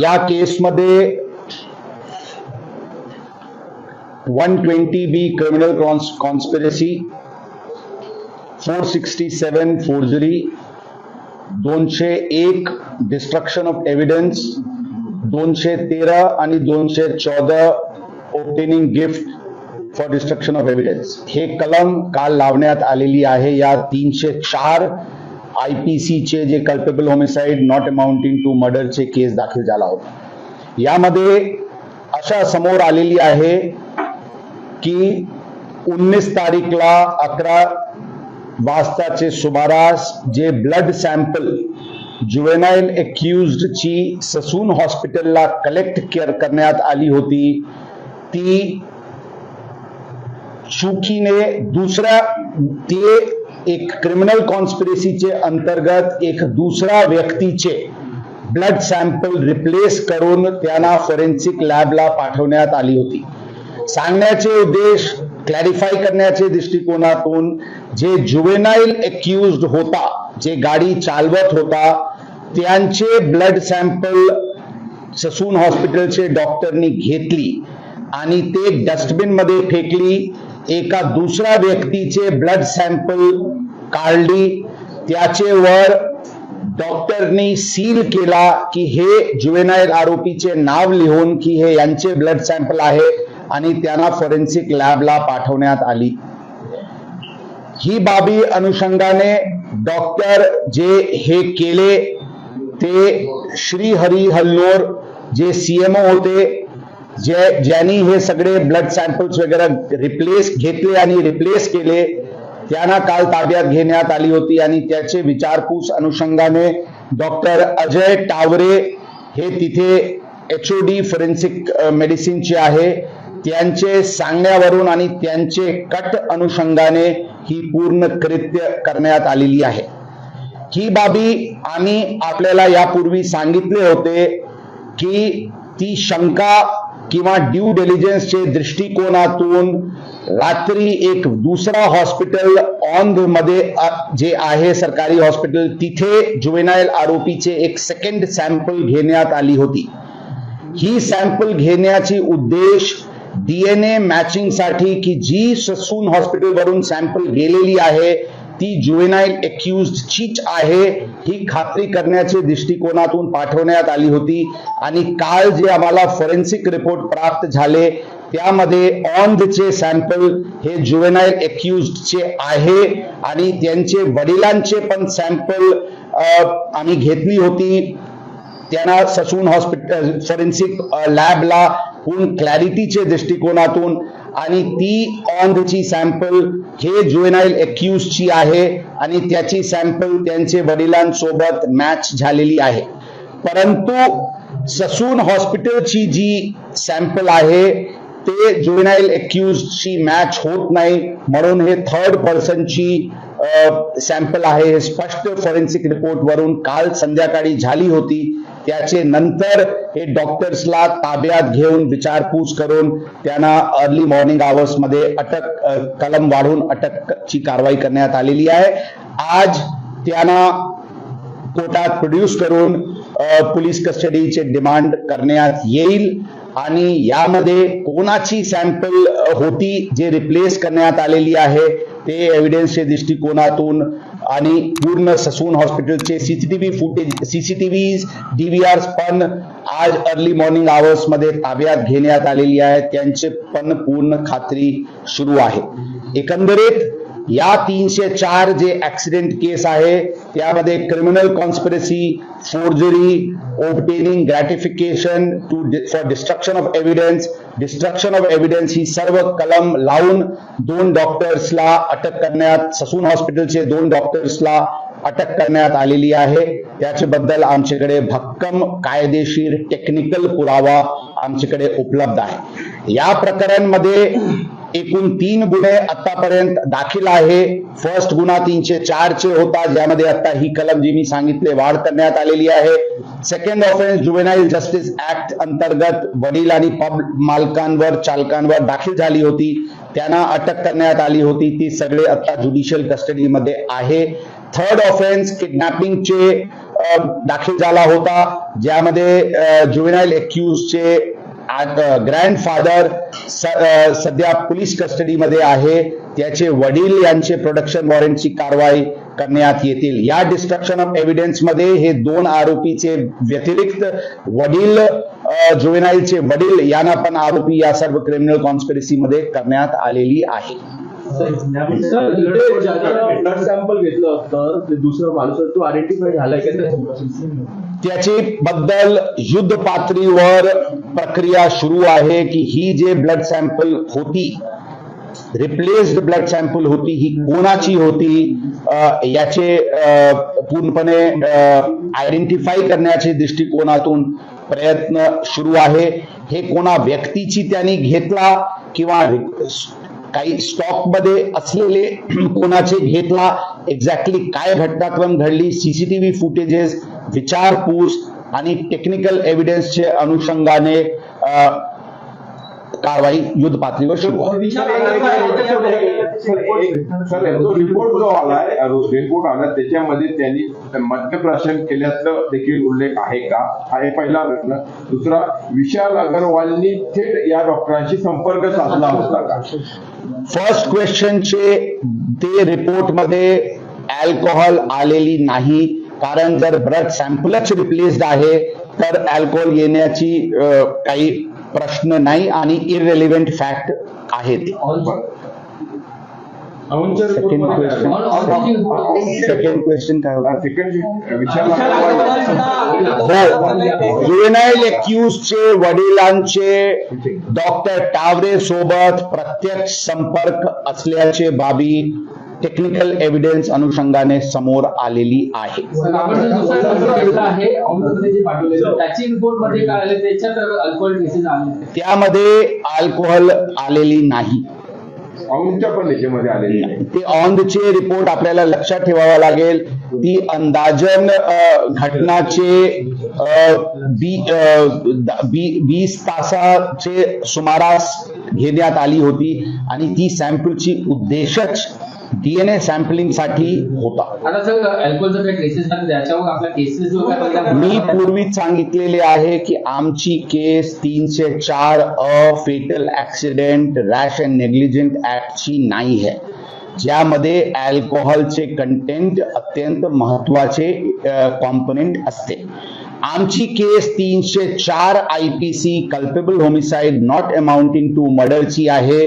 या केसमध्ये one twenty B criminal conspiracy four sixty seven forgery दोनशे एक डिस्ट्रक्शन ऑफ एव्हिडन्स दोनशे तेरा आणि दोनशे चौदा obtaining gift for destruction of evidence हे कलम काल लावण्यात आलेली आहे. या तीनशे चार आय पी सीचे जे culpable homicide not amounting to मर्डरचे case दाखल झाला होता. यामध्ये अशा समोर आलेली आहे की उन्नीस तारीखला अकरा वाजताचे सुमारास जे ब्लड सॅम्पल जुवेनाईल ची ससून हॉस्पिटलला कलेक्ट केअर करण्यात आली होती ती चुकीने दुसऱ्या ते एक क्रिमिनल कॉन्स्पिरसीचे अंतर्गत एक दुसरा व्यक्तीचे ब्लड सॅम्पल रिप्लेस करून त्यांना फॉरेन्सिक लॅबला पाठवण्यात आली होती. सांगण्याचे उद्देश क्लॅरिफाय करण्याचे दृष्टिकोनातून जे जुवेनाईल एक्युज्ड होता जे गाडी चालवत होता त्यांचे ब्लड सॅम्पल ससून हॉस्पिटलचे डॉक्टरनी घेतली आणि ते डस्टबिनमध्ये फेकली. एका दुसऱ्या व्यक्तीचे ब्लड सॅम्पल काढली. त्याचे वर डॉक्टरनी सील केला की हे जुवेनाईल आरोपीचे नाव लिहून की हे यांचे ब्लड सॅम्पल आहे आणि त्यांना फॉरेन्सिक लॅबला पाठवण्यात आली. ही बाबी अनुषंगाने डॉक्टर जे हे केले ते श्री हरी हल्लोर जे सीएमओ होते जे ज्यांनी हे सगळे ब्लड सॅम्पल्स वगैरे रिप्लेस घेतले आणि रिप्लेस केले त्यांना काल ताब्यात घेण्यात आली होती आणि त्याचे विचारपूस अनुषंगाने डॉक्टर अजय टावरे हे तिथे एच ओ डी फॉरेन्सिक मेडिसिनचे आहे. त्यांचे सांगण्यावरून आणि त्यांचे कट अनुषंगाने ही पूर्ण कृत्य करण्यात आलेली आहे. ही बाबी आम्ही आपल्याला यापूर्वी सांगितले होते की ती शंका किंवा ड्यू डेलिजन्सचे दृष्टिकोनातून रात्री एक दुसरा हॉस्पिटल ऑनमध्ये जे आहे सरकारी हॉस्पिटल तिथे जुवेनाईल आरोपीचे एक सेकंड सॅम्पल घेण्यात आली होती. ही सॅम्पल घेण्याची उद्देश डीएनए मॅचिंगसाठी की जी ससून हॉस्पिटल वरून सॅम्पल गेलेली आहे ती जुवेनाईल एक्युज्ड चीच आहे ही खात्री करण्याचे दृष्टिकोनातून पाठवण्यात आली होती. आणि काल जे आम्हाला फॉरेन्सिक रिपोर्ट प्राप्त झाले त्यामध्ये ऑन चे सॅम्पल हे जुवेनाईल एक्युज्डचे आहे. आणि त्यांचे वडिलांचे पण सॅम्पल आम्ही घेतली होती. त्यांना ससून हॉस्पिटल फॉरेन्सिक लॅबला पूर्ण क्लॅरिटीच्या दृष्टिकोनातून आणि ती ऑनची सॅम्पल हे जुएनाईल ची आहे आणि त्याची सॅम्पल त्यांचे वडिलांसोबत मॅच झालेली आहे. परंतु ससून हॉस्पिटलची जी सॅम्पल आहे ते जुएनाईल ची मॅच होत नाही. म्हणून हे थर्ड पर्सनची सॅम्पल आहे. हे स्पष्ट फॉरेन्सिक रिपोर्ट वरून काल संध्याकाळी झाली होती. त्याचे नंतर हे डॉक्टर्सला ताब्यात घेऊन विचारपूस करून त्यांना अर्ली मॉर्निंग आवर्समध्ये अटक कलम वाढून अटकची कारवाई करण्यात आलेली आहे. आज त्यांना कोर्टात प्रोड्यूस करून पोलीस कस्टडीचे डिमांड करण्यात येईल आणि यामध्ये कोणाची सॅम्पल होती जे रिप्लेस करण्यात आलेली आहे ते एव्हिडन्सच्या दृष्टिकोनातून आणि पूर्ण ससून हॉस्पिटलचे सीसीटीव्ही फुटेज सीसीटीव्ही डीव्हीआर पण आज अर्ली मॉर्निंग आवर्समध्ये ताब्यात घेण्यात आलेली आहे त्यांचे पण पूर्ण खात्री सुरू आहे. एकंदरीत या तीनशे चार जे ऍक्सिडेंट केस आहे त्यामध्ये criminal conspiracy forgery obtaining gratification to for destruction of evidence destruction of evidence ही सर्व कलम लावून दोन डॉक्टर्सला अटक करण्यात ससून हॉस्पिटलचे दोन डॉक्टर्सला अटक करण्यात आलेली आहे. त्याच्याबद्दल आमच्याकडे भक्कम कायदेशीर टेक्निकल पुरावा आमच्याकडे उपलब्ध आहे. या प्रकरणमध्ये एकूण तीन गुन्हे आतापर्यंत दाखल आहे. फर्स्ट गुन्हा तीनशे चारचे होता ज्यामध्ये आता ही कलम जी मी सांगितले वाढ करण्यात आलेली आहे. Second offence juvenile justice act अंतर्गत वडील आणि पब मालकांवर चालकांवर दाखल झाली होती. त्यांना अटक करण्यात आली होती. ती सगळे आता ज्युडिशियल कस्टडीमध्ये आहे. थर्ड ऑफेन्स किडनॅपिंगचे दाखल झाला होता ज्यामध्ये जुवेनाईल एक्युजचे ग्रँडफादर सध्या पोलीस कस्टडीमध्ये आहे. त्याचे वडील यांचे प्रोडक्शन वॉरंटची कारवाई करण्यात येतील. या डिस्ट्रक्शन ऑफ एव्हिडन्समध्ये हे दोन आरोपीचे व्यतिरिक्त वडील जुवेनाईलचे वडील यांना पण आरोपी या सर्व क्रिमिनल कॉन्स्पिरसी मध्ये करण्यात आलेली आहे. ब्लड सॅम्पल घेतलं होतं ते दुसरं माणूस तो आयडेंटिफाय झालाय का? त्याच्यामध्ये? त्याची बद्दल युद्ध पातळीवर प्रक्रिया सुरू आहे की ही जे ब्लड सॅम्पल होती रिप्लेस्ड ब्लड सॅम्पल होती ही कोणाची होती याचे पूर्णपणे आयडेंटिफाय करण्याचे दृष्टिकोनातून प्रयत्न सुरू आहे. हे कोणा व्यक्तीची त्यांनी घेतला किंवा काही स्टॉकमध्ये असलेले कोणाचे घेतला एक्झॅक्टली काय घटनाक्रम घडली सीसीटीव्ही फुटेजेस विचारपूस आणि टेक्निकल एव्हिडन्सचे अनुषंगाने कारवाई युद्ध पातळीवर सुरू आहे. रिपोर्ट जो आलाय रिपोर्ट आला त्याच्यामध्ये त्यांनी मद्यप्राशन केल्याचं देखील उल्लेख आहे का? हा एक पहिला प्रश्न. दुसरा विशाल अगरवालनी थेट या डॉक्टरांशी संपर्क साधला होता का? फर्स्ट क्वेश्चनचे ते रिपोर्टमध्ये अल्कोहोल आलेली नाही. कारण जर ब्लड सॅम्पलच रिप्लेस्ड आहे तर अल्कोहोल येण्याची काही प्रश्न नाही आणि इररेलिव्हेंट फॅक्ट आहे ते अवनच्या सेकंड क्वेश्चन सेकंड क्वेश्चन काय होता? हो. जुवेनाईल एक्युजचे वडिलांचे डॉक्टर टावरे सोबत प्रत्यक्ष संपर्क असल्याचे बाबी टेक्निकल एव्हिडन्स अनुषंगाने समोर आलेली आहे. त्यामध्ये अल्कोहोल आलेली नाही. ते ऑनचे रिपोर्ट आपल्याला लक्षात ठेवावा लागेल. ती अंदाजन घटनाचे अ, बी अ, द- बी- वीस तासाचे सुमारास घेण्यात आली होती आणि ती सॅम्पलची उद्देशच डीएनए सॅम्पलिंगसाठी होता. मी पूर्वीच सांगितलेले आहे की आमची केस तीनशे चार अ fatal accident rash and negligent ऍक्टची नाही आहे. ज्यामध्ये अल्कोहोलचे कंटेंट अत्यंत महत्त्वाचे कॉम्पोनेंट असते. आमची केस तीनशे चार I P C culpable homicide not amounting to मर्डरची आहे.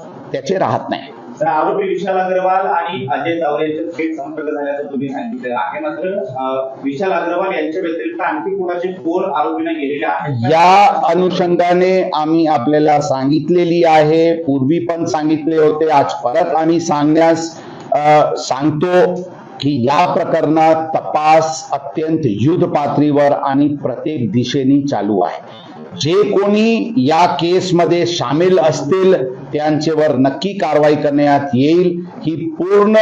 त्याचे राहत नाही. आरोपी विशाल अग्रवाल आणि अजय तावरे यांच्यात थेट संपर्क झाल्याचं तुम्ही सांगितलं आहे. मात्र विशाल अग्रवाल यांच्या व्यतिरिक्त आणखी कोणाचे फोन आरोपींना गेलेले आहेत? या अनुषंगाने आम्ही आपल्याला सांगितलेली आहे. पूर्वी पण सांगितले होते. आज परत आम्ही सांगण्यास सांगतो की या प्रकरणात तपास अत्यंत युद्ध पातळीवर आणि प्रत्येक दिशेने चालू आहे. जे कोणी या केसमध्ये सामील असतील त्यांच्यावर नक्की कारवाई करण्यात येईल. ही पूर्ण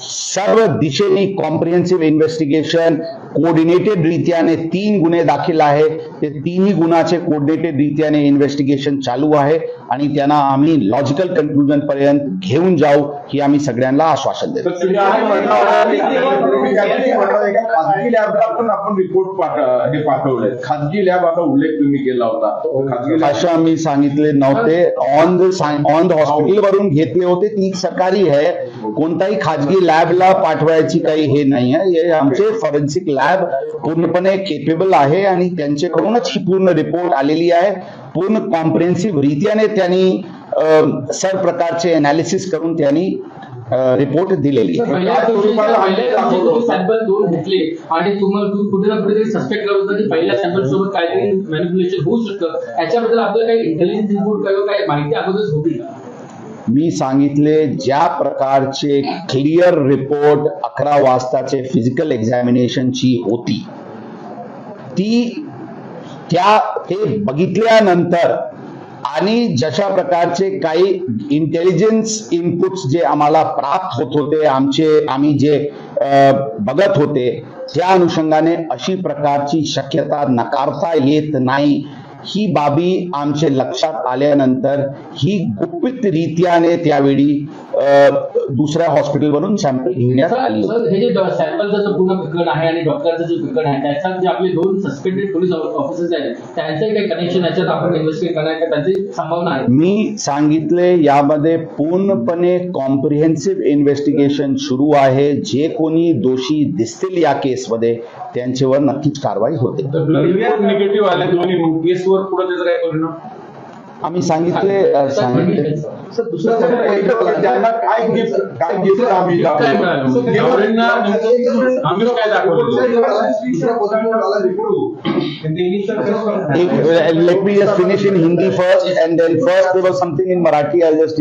सर्व दिशेने कॉम्प्रिहेन्सिव्ह इन्व्हेस्टिगेशन कोऑर्डिनेटेड रीत्याने तीन गुन्हे दाखल आहे ते तिन्ही गुन्हाचे कोऑर्डिनेटेड रीत्याने इन्व्हेस्टिगेशन चालू आहे आणि त्यांना आम्ही लॉजिकल कन्क्लुजन पर्यंत घेऊन जाऊ ही आम्ही सगळ्यांना आश्वासन देतो. तर एका खाजगी लॅबला पण आपण रिपोर्ट हे पाठवले. खाजगी लॅब आता उल्लेख तुम्ही केला होता. खाजगी लॅब आम्ही सांगितले नव्हते. On the on the hospital वरून घेतले होते ती सरकारी आहे. कोणताही खाजगी लॅबला पाठवायची काही हे नाही आहे. हे आमचे फॉरेन्सिक लॅब पूर्णपणे केपेबल आहे आणि त्यांच्याकडूनच ही पूर्ण रिपोर्ट आलेली आहे. पूर्ण कॉम्प्रिहेन्सिव्ह रीत्याने त्यांनी सर्व प्रकारचे अनालिसिस करून त्यांनी रिपोर्ट दिलेली. आणि तुम्हाला कुठे ना कुठेतरी सस्पेक्ट करत होता की पहिल्या सॅम्पल सोबत काहीतरी मॅनिप्युलेशन होऊ शकतं. याच्याबद्दल आपल्याला काही इंटेलिजन्स रिपोर्ट किंवा काही माहिती अगोदरच होती मी सांगितले ज्या प्रकारचे क्लिअर रिपोर्ट अकरा वाजताचे फिजिकल एक्झामिनेशनची होती ती त्या ते बघितल्यानंतर आणि जशा प्रकारचे काही इंटेलिजन्स इनपुट्स जे आम्हाला प्राप्त होत होते आमचे आम्ही जे बघत होते त्या अनुषंगाने अशी प्रकारची शक्यता नकारता येत नाही. ही बाबी आमचे लक्षात आल्यानंतर ही गुपितरित्याने त्यावेळी दुसऱ्या हॉस्पिटलवरून सॅम्पल घेण्यात आली. सर हे जे सॅम्पलचं जो पूर्ण प्रकरण आहे आणि डॉक्टरचं जे प्रकरण आहे त्याच्यात जे आपले दोन सस्पेंडेड पोलीस ऑफिसर्स आहेत त्यांचंही काही कनेक्शन याच्यात आपण इन्व्हेस्टिगेट करण्याची त्यांची संभावना आहे. मी सांगितले यामध्ये पूर्णपणे कॉम्प्रिहेन्सिव्ह इन्व्हेस्टिगेशन सुरू आहे. जे कोणी दोषी दिसतील या केसमध्ये त्यांच्यावर नक्कीच कारवाई होते. निगेटिव्ह आले दोन्ही केसवर पुढे त्याचा काय परिणाम? आम्ही सांगितले सांगितले. सर दुसरा त्यांना काय गिफ्ट काय गिफ्ट आम्ही काय मिळालं जावळेंना नेमकं आम्ही काय दाखवलं let me just finish in Hindi first and then first something in Marathi I just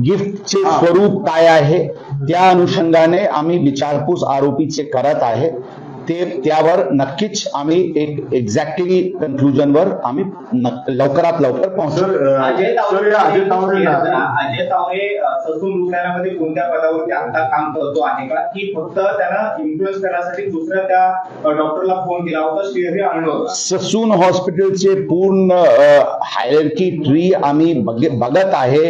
गिफ्टचे स्वरूप काय आहे त्या अनुषंगाने आम्ही विचारपूस आरोपीचे करत आहे ते त्यावर नक्कीच आम्ही एक एक्झॅक्टली कन्क्लुजनवर आम्ही लवकरात लवकर पोहोचू. अजय तावरे ससून रुग्णालयामध्ये कोणत्या पदावरती आता काम करतो आहे का? की फक्त त्यांना इन्फ्लुएन्स करण्यासाठी दुसऱ्या त्या डॉक्टरला फोन केला होता श्रीहरी आणलं ससून हॉस्पिटलचे पूर्ण हायरकी ट्री आम्ही बघ- बघत आहे.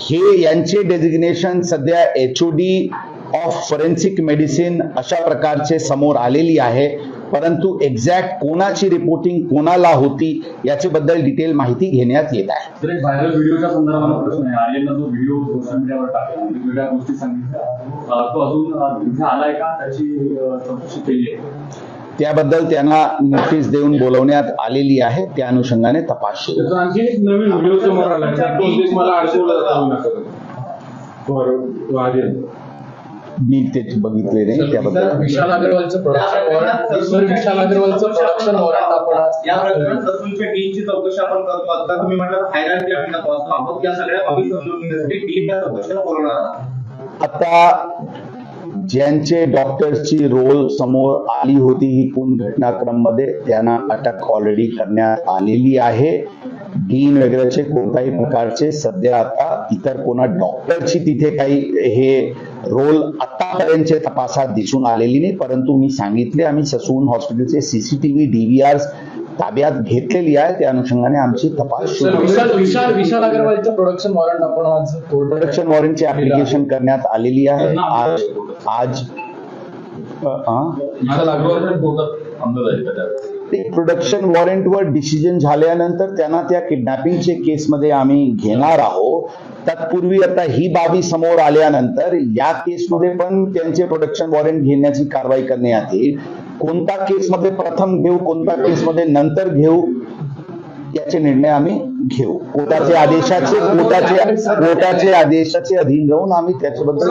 हे यांचे डेजिग्नेशन सध्या H O D of forensic medicine अशा प्रकारचे समोर आलेली आहे. परंतु एक्झॅक्ट कोणाची रिपोर्टिंग कोणाला होती याच्याबद्दल डिटेल माहिती घेण्यात येत आहे. तर एक व्हायरल व्हिडिओच्या संदर्भात प्रश्न आहे. आर्यनला जो व्हिडिओ सोशल मीडियावर टाकला वेगवेगळ्या गोष्टी सांगितल्या. अं, तो अजून अं, इथे आलाय का? त्याची अं, चौकशी केली आहे. त्याबद्दल त्यांना नोटीस देऊन बोलवण्यात आलेली आहे. त्या अनुषंगाने तपास सुरू. आणखी मी ते बघितले नाही त्याबद्दल विशाल अग्रवालचं प्रोडक्शन वॉरंट सर विशाल अग्रवालचं प्रोडक्शन वॉरंट आपण आज या प्रकरणात ससूनच्या चौकशी आपण करतो. आता तुम्ही म्हटलं हायरार्की तपासतो आहोत या सगळ्या बाबी समजून घेण्यासाठी चौकशीला बोलवणार आहोत. आता ज्यांचे डॉक्टरची रोल समोर आली होती ही पूर्ण घटनाक्रममध्ये त्यांना अटक ऑलरेडी करण्यात आलेली आहे. डीन वगैरेचे कोणत्याही प्रकारचे सध्या आता इतर कोणा डॉक्टरची तिथे काही हे रोल आतापर्यंतचे तपासात दिसून आलेली नाही परंतु मी सांगितले आम्ही ससून हॉस्पिटलचे सीसीटीव्ही डीव्हीआर ताब्यात घेतलेली आहे. त्या अनुषंगाने आमची तपास प्रोडक्शन वॉरंट आपण आज प्रोडक्शन वॉरंटची ऍप्लिकेशन करण्यात आलेली आहे. आज आज अ, ते प्रोडक्शन वॉरंटवर डिसिजन झाल्यानंतर त्यांना त्या किडनॅपिंगचे केसमध्ये आम्ही घेणार आहोत. तत्पूर्वी आता ही बाबी समोर आल्यानंतर या केसमध्ये पण त्यांचे प्रोडक्शन वॉरंट घेण्याची कारवाई करण्यात येईल कोणता केसमध्ये प्रथम घेऊ कोणत्या केसमध्ये नंतर घेऊ याचे निर्णय आम्ही घेऊ. कोर्टाचे आदेशाचे कोर्टाचे कोर्टाचे आदेशाचे अधीन राहून आम्ही त्याच्याबद्दल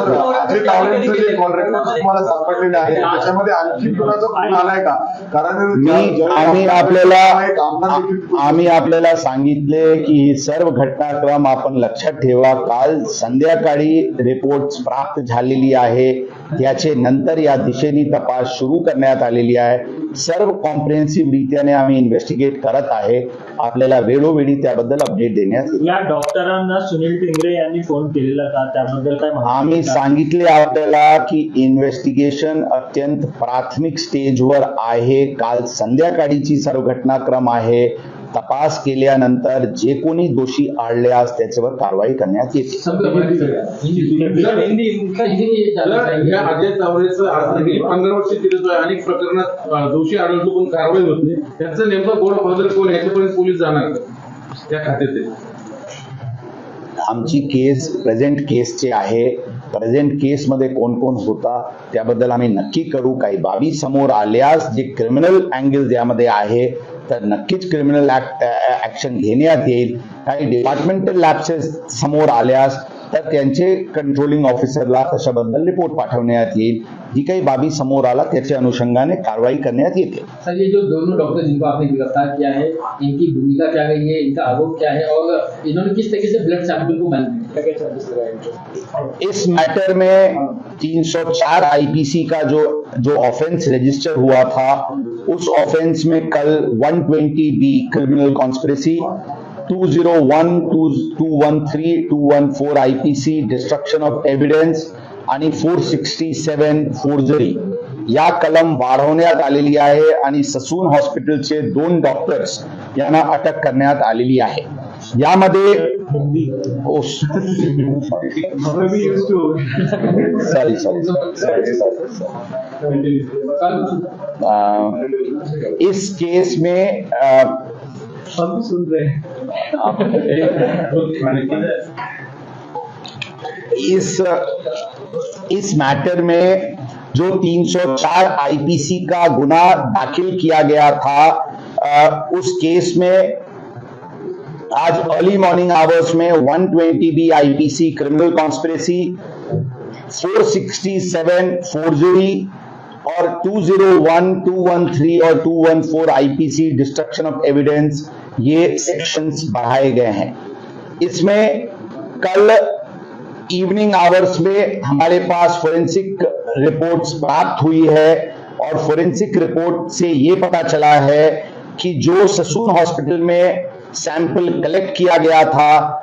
मी आम्ही आपल्याला आम्ही आपल्याला सांगितले की ही सर्व घटनाक्रम आपण लक्षात ठेवा. काल संध्याकाळी रिपोर्ट प्राप्त झालेली आहे. त्याचे नंतर या दिशेने तपास सुरू करण्यात आलेली आहे. सर्व कॉम्प्रिहेन्सिव्ह रित्याने आम्ही इन्व्हेस्टिगेट करत आहे. आपल्याला वेळोवेळी त्याबद्दल अपडेट देण्यात या डॉक्टरांना सुनील टिंगरे यांनी फोन केलेला का? त्याबद्दल काय आम्ही? सांगितले आपल्याला की इन्व्हेस्टिगेशन अत्यंत प्राथमिक स्टेजवर आहे. काल संध्याकाळीची सर्व घटनाक्रम आहे. तपास केल्यानंतर जे कोणी दोषी आढळल्यास त्याच्यावर कारवाई करण्यात येते पंधरा वर्ष तिथे अनेक प्रकरणात दोषी आढळतो पण कारवाई होत नाही त्याचं नेमकं फादर कोण याच्यापर्यंत पोलीस जाणार का? त्या खात्यात आहे. आमची केस प्रेझेंट केसचे आहे प्रेझेंट केसमध्ये कोण कोण होता त्याबद्दल आम्ही नक्की करू काही बाबी समोर आल्यास जे क्रिमिनल अँगल यामध्ये आहे तर नक्कीच क्रिमिनल ऍक्शन घेण्यात येईल. काही डिपार्टमेंटल लॅप्सेस समोर आल्यास तर त्यांचे कंट्रोलिंग ऑफिसरला त्याच्याबद्दल रिपोर्ट पाठवण्यात येईल जी काही बाबी समोर आला त्याच्या अनुषंगाने कारवाई करण्यात येते. सर ये जो दोनों डॉक्टर जिनको आपने गिरफ़्तार किया है इनकी भूमिका क्या रही है इनका आरोप क्या है और इन्होंने किस तरीके से ब्लड सैंपल को इस मैटर में 304 आईपीसी का जो जो ऑफेंस रजिस्टर हुआ था उस ऑफेंस में कल 120 B criminal conspiracy 201 213 214 IPC destruction of evidence आणि 467 फोर्जरी या कलम वाढवण्यात आलेली आहे आणि ससून हॉस्पिटलचे दोन डॉक्टर्स यांना अटक करण्यात आलेली आहे. यामध्ये सॉरी सॉरी इस केस में अ, हम भी सुन रहे हैं। इस इस मैटर में जो 304 आईपीसी का गुना दाखिल किया गया था अ, उस केस में आज अर्ली मॉर्निंग आवर्स में 120 B IPC criminal conspiracy 467 forgery और 201, 213 और 214 आईपीसी डिस्ट्रक्शन ऑफ़ एविडेंस ये सेक्शंस बढ़ाए गए हैं। इसमें कल इवनिंग आवर्स में हमारे पास फोरेंसिक रिपोर्ट्स प्राप्त हुई है और फोरेंसिक रिपोर्ट से ये पता चला है कि जो ससून हॉस्पिटल में सैंपल कलेक्ट किया गया था